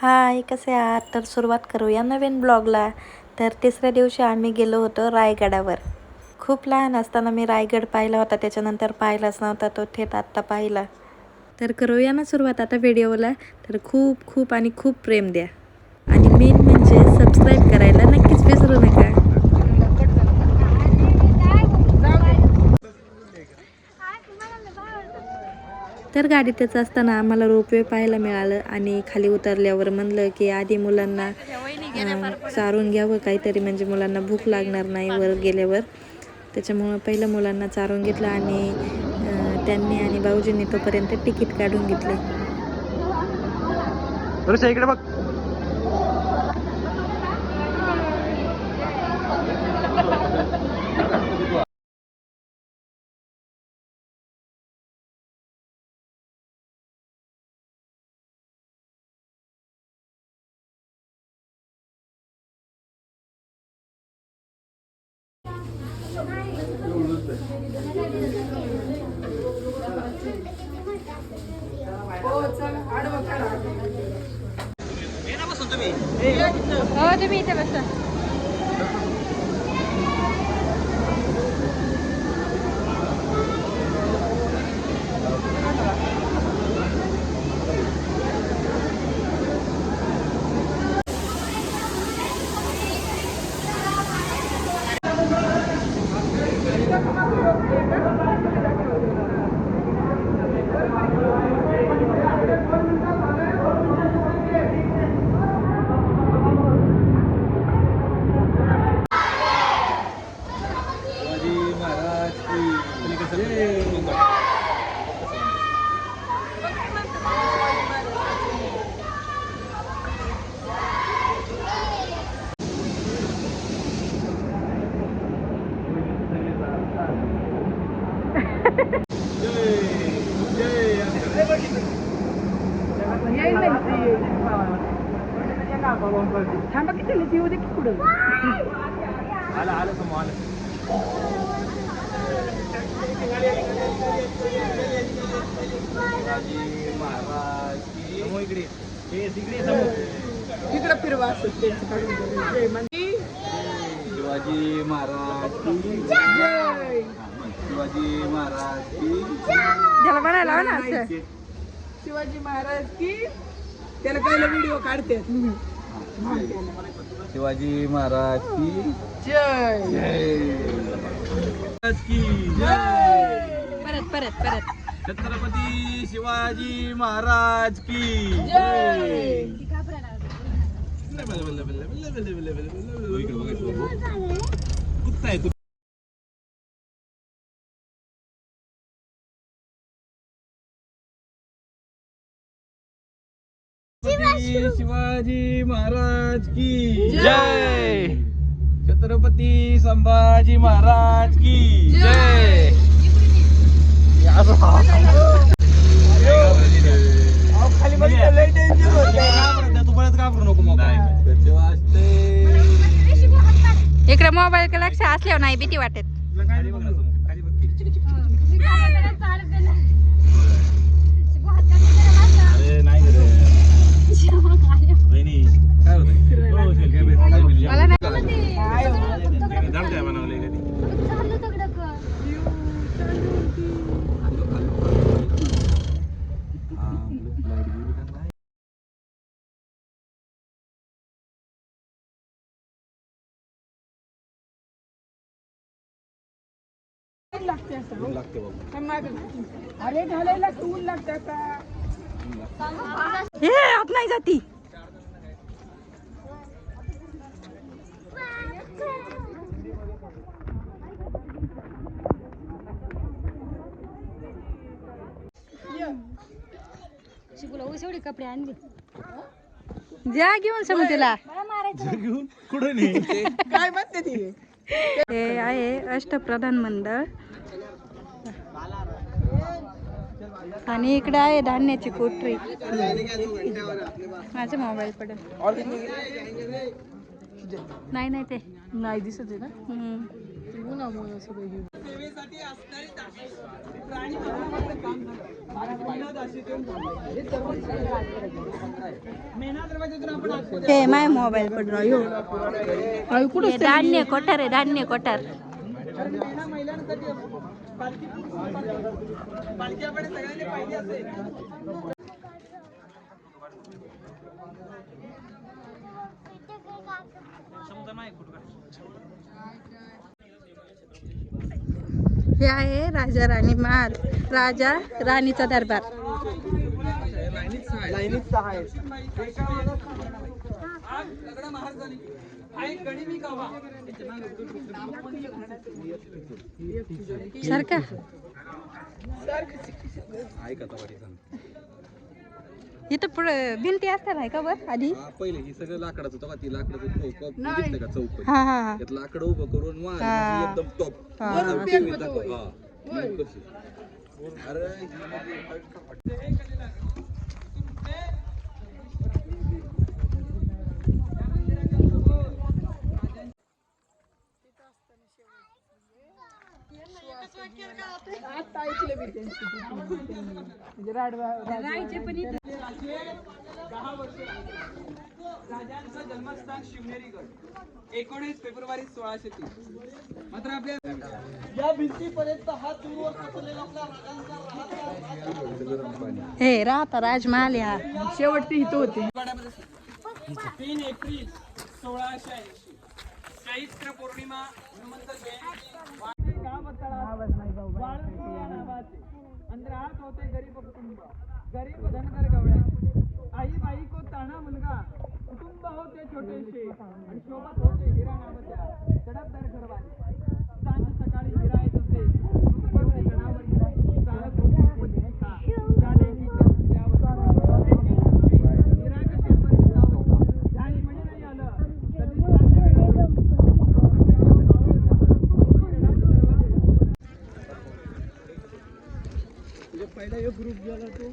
हाय कसे आहात? तर सुरुवात करूया नवीन ब्लॉगला. तर तिसऱ्या दिवशी आम्ही गेलो होतो रायगडावर. खूप लहान असताना मी रायगड पाहिला होता. त्याच्यानंतर पाहिलाच नव्हता तो थेट आत्ता पाहिला. तर करूया ना सुरुवात आता व्हिडिओला. तर खूप खूप आणि खूप प्रेम द्या आणि मेन म्हणजे सबस्क्राईब करायला नक्कीच विसरू नका तर गाडीतच असताना आम्हाला रोपवे पाहायला मिळालं आणि खाली उतरल्यावर म्हणलं की आधी मुलांना चारून घ्यावं काहीतरी म्हणजे मुलांना भूक लागणार नाही वर गेल्यावर. त्याच्यामुळं पहिलं मुलांना चारून घेतलं आणि त्यांनी आणि भाऊजींनी तोपर्यंत तिकीट काढून घेतले. इकडे बघ हो तुम्ही इथे बसा थांबा किती येऊ दे की पुढं आलं आलं समोर आलं शिवाजी महाराज तिकडे फिरवा शिवाजी महाराज की जय शिवाजी महाराज की त्याला म्हणायला ना शिवाजी महाराज की त्याला पहिला व्हिडिओ काढते. शिवाजी महाराज की जय. जय महाराज की जय परत परत परत. छत्रपती शिवाजी महाराज की जय. कुत्ता आहे छत्रपती शिवाजी महाराज की जय! छत्रपती संभाजी महाराज की जय! खाली तू परत घाबरू नको इकडे मोबाईल लक्ष असल्यावर नाही भीती वाटत खाली बघ ना समोर. खाली बघ की. अरे नाही रे वहिनी काय होतंय? हो, शेल, काय भेट- काय भेटली? मला नाही जाम काय बनवलंय कधी? हा, लाइट गेली का नाही? लागते असं ऊन लागते बाबा. पण माझं- अरे घालायला टूल लागतं का हे आत नाही जाती. कपडे आणले. जा घेऊन घेऊन? कुठं नाही काय म्हणते ती? हे आहे अष्टप्रधान मंडळ. आणि इकडे आहे धान्याची पोटरी माझा मोबाईल पडेल नाही नाही ते. नाही दिसत आहे ना? ते माय मोबाईल पडलो यो धान्य कोठार आहे धान्य कोठार. पालखी. पालखी आपण सगळ्यांनी असेल हे आहे राजा राणी महाल राजा राणीचा दरबार. लाईनीत सहा आहेत. सारखा. इथं पुढे भिंती असतात आहे का बर आधी? हा, पहिले ही सगळं लाकडाचं होतं का? ती लाकडाचं चौक दिसतं का चौक हा हा हा. त्यात लाकड उभं करून वाह, हा. एकदम टॉप हा. वरून कशी? अरे ही म्हणजे आता ऐकलं मी त्यांची म्हणजे राडवा दहा वर्ष राजांचं जन्मस्थान शिवनेरीगड एकोणीस फेब्रुवारी सोळाशे तीस मात्र आपल्या या भिंतीपर्यंत हा दूरवर पसरलेला आपला राजांचा हे राहता राजमहाल आहे हा शेवटची इथं होती. तीन एप्रिल सोळाशे ऐंशी. चैत्र पौर्णिमा हनुमंत जयंती. या नावाचे. अंतराळात होते गरीब कुटुंब. गरीब धनगर गवळ्या. आई बाई को ताणा मुलगा. कुटुंब होते छोटेसे. आणि शोभत होते हिरा नावाच्या तडपदार घरवाले सांज सकाळी हिरा येत असे शेवटी गडावर चालत होते पोलिसा. झाले की त्यावर एके दिवशी हिरा कशेवर जावं. झाली म्हणजे नाही आलं कधीच चालणे वेळ पहिला एक ग्रुप गेला तो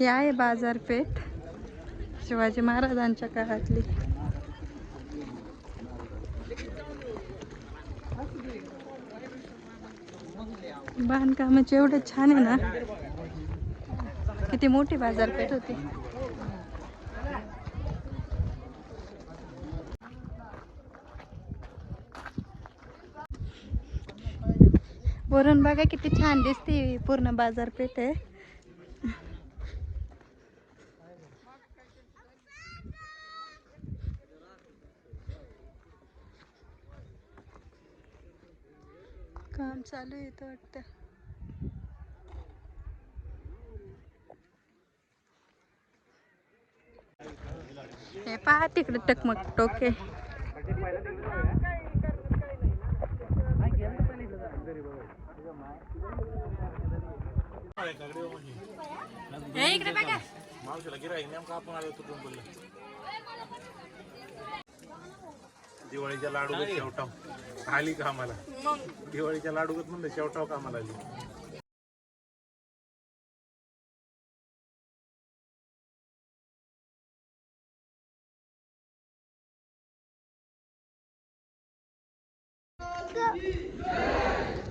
हे आहे बाजारपेठ शिवाजी महाराजांच्या काळातली. बांधकामाचे एवढं छान आहे ना. किती मोठी बाजारपेठ होती. वरून बघा किती छान दिसते पूर्ण बाजारपेठ आहे. काम चालू आहे इथं वाटतं. हे पहा तिकडे टकमक टोके. हे इकडे बघा. दिवाळीच्या लाडू शेवटाव. आली का आम्हाला? दिवाळीच्या लाडू म्हणलं शेवटाव का आम्हाला आली? दहा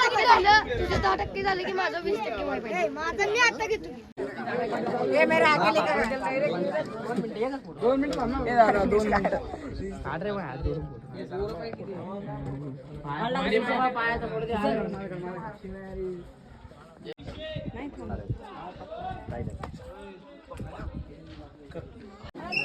टक्के झालं तुझं दहा टक्के झालं की माझं वीस टक्के व्हायला पाहिजे माझं मी आता घेतो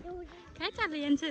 काय चाललं यांचं?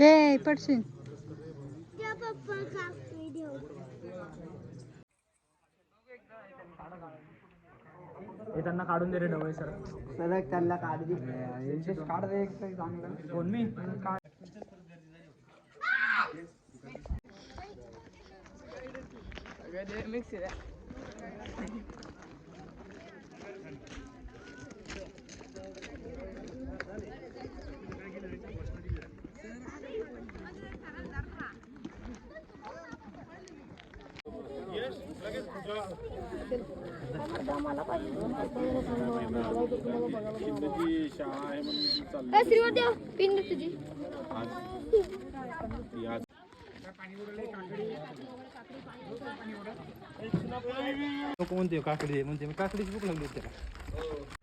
ए पडशील. हे त्यांना काढून दे रे ढवळे सर. सर त्यांना काढ दे. काढ दे एक चांगलं कोण मी? श्रीवर द्या पिन दे तुझी लोक म्हणते काकडी म्हणते मी काकडीची भूक लागली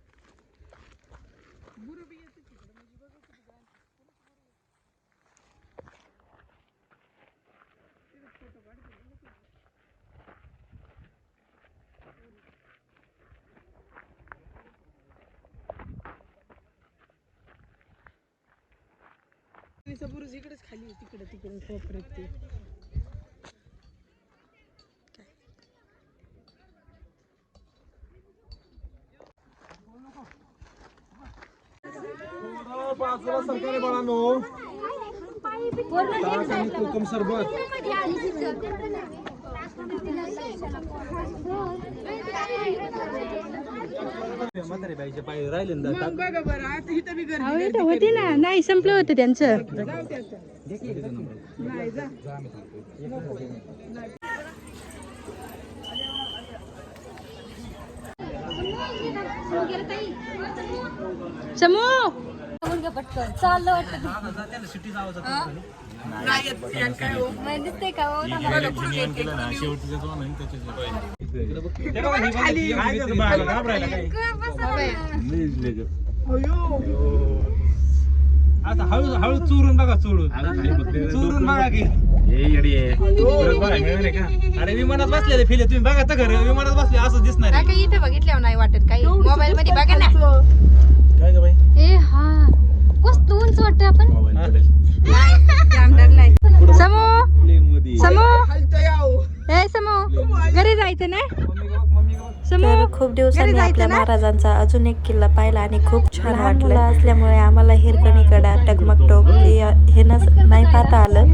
तिचा बुरुज इकडेच खाली तिकडे तिकडे कोपऱ्यात ते. कोकम सरबत म्हातारे बाईचे पाय राहिले ना होते ना. नाही संपलं होतं त्यांचं. समू चाललं वाटतं दिसतंय का हो? आता हळू हळू चुरून बघा चोरून चुरून बघा की अरे विमानात बसले फिले तुम्ही बघा तर घर विमानात बसले असं दिसणार आहे. काही इथे बघितल्यावर नाही वाटत काही मोबाईल मध्ये बघा ना काय ग बाई ए हा कस उंच वाटतं आपण समू समू. ए समू घरी जायचं ना? समू तर खूप दिवसांनी आपल्या महाराजांचा अजून एक किल्ला पाहिला आणि खूप छान वाटलं. असल्यामुळे आम्हाला हिरकणीकडा टगमग टोक हे हे नाही पाहता आलं.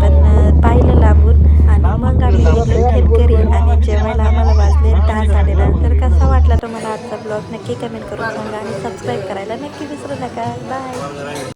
पण पाहिलं लांबून आणि मग आम्ही थेट घरी आणि जेवायला आम्हाला वाजले दहा साडेदहा. तर कसा वाटला तुम्हाला आजचा ब्लॉग नक्की कमेंट करून सांगा आणि सबस्क्राईब करायला नक्की विसरू नका. बाय